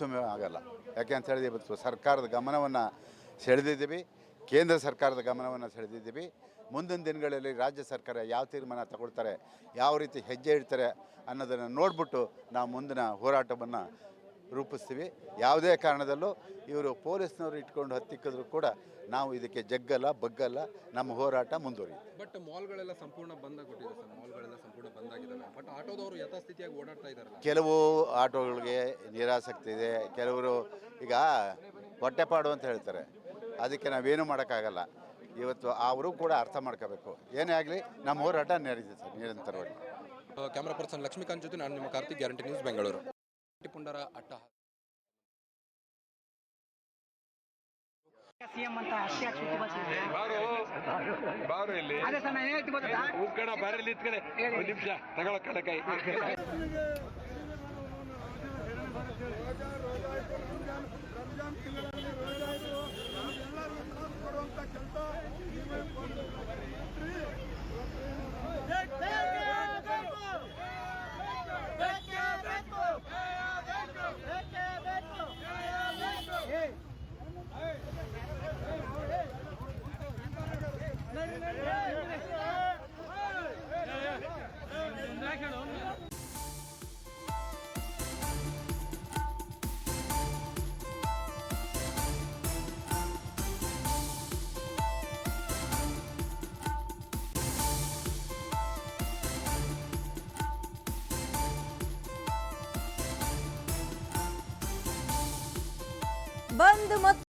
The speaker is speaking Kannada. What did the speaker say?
ಸುಮ್ಮ ಆಗಲ್ಲ. ಯಾಕೆ ಅಂತ ಹೇಳಿದ್ರೆ ಇವತ್ತು ಸರ್ಕಾರದ ಗಮನವನ್ನು ಸೆಳೆದಿದ್ದೀವಿ. ಕೇಂದ್ರ ಸರ್ಕಾರದ ಗಮನವನ್ನು ಸೆಳೆದಿದ್ದೀವಿ. ಮುಂದಿನ ದಿನಗಳಲ್ಲಿ ರಾಜ್ಯ ಸರ್ಕಾರ ಯಾವ ತೀರ್ಮಾನ ತಗೊಳ್ತಾರೆ, ಯಾವ ರೀತಿ ಹೆಜ್ಜೆ ಇಡ್ತಾರೆ ಅನ್ನೋದನ್ನು ನೋಡಿಬಿಟ್ಟು ನಾವು ಮುಂದಿನ ಹೋರಾಟವನ್ನು ರೂಪಿಸ್ತೀವಿ. ಯಾವುದೇ ಕಾರಣದಲ್ಲೂ ಇವರು ಪೊಲೀಸ್ನವರು ಇಟ್ಕೊಂಡು ಹತ್ತಿಕ್ಕಿದ್ರು ಕೂಡ ನಾವು ಇದಕ್ಕೆ ಜಗ್ಗಲ್ಲ ಬಗ್ಗಲ್ಲ ನಮ್ಮ ಹೋರಾಟ ಮುಂದುವರಿಯುತ್ತೆ. ಬಟ್ ಮಾಲ್ಗಳೆಲ್ಲ ಸಂಪೂರ್ಣ ಬಂದ್ ಕೊಟ್ಟಿದೆ ಸರ್. ಮಾಲ್ಗಳೆಲ್ಲ ಸಂಪೂರ್ಣ ಬಂದ್ ಆಗಿದ್ದಾವೆ. ಬಟ್ ಆಟೋದವರು ಯಥಾಸ್ಥಿತಿಯಾಗಿ ಓಡಾಡ್ತಾ ಇದ್ದಾರೆ ಕೆಲವು ಆಟೋಗಳಿಗೆ ನಿರಾಸಕ್ತಿ ಇದೆ. ಕೆಲವರು ಈಗ ಹೊಟ್ಟೆಪಾಡು ಅಂತ ಹೇಳ್ತಾರೆ. ಅದಕ್ಕೆ ನಾವೇನು ಮಾಡೋಕ್ಕಾಗಲ್ಲ. ಇವತ್ತು ಅವರು ಕೂಡ ಅರ್ಥ ಮಾಡ್ಕೋಬೇಕು. ಏನೇ ಆಗಲಿ ನಮ್ಮ ಹೋರಾಟ ನಡೆದಿದೆ ಸರ್ ನಿರಂತರವಾಗಿ. ಕ್ಯಾಮ್ರಾ ಪರ್ಸನ್ ಲಕ್ಷ್ಮೀಕಾಂತ್ ಜೊತೆ ನಾನು ನಿಮ್ಮ ಕಾರ್ತಿಕ್ ಗ್ಯಾರಂಟಿ ನ್ಯೂಸ್ ಬೆಂಗಳೂರು. ಪುಂಡರ ಅಟ್ಟ ಸಿಎಂ ಅಂತ ಅದೇ ಸರ್ ನಾನು ಹೇಳ್ತಿ ಗೊತ್ತಾ ನಿಂತ್ಕಡೆ ಒಂದು ನಿಮಿಷ ತಗೊಳ ಕಡಕಾಯಿ ಬಂದ್ ಮತ್ತು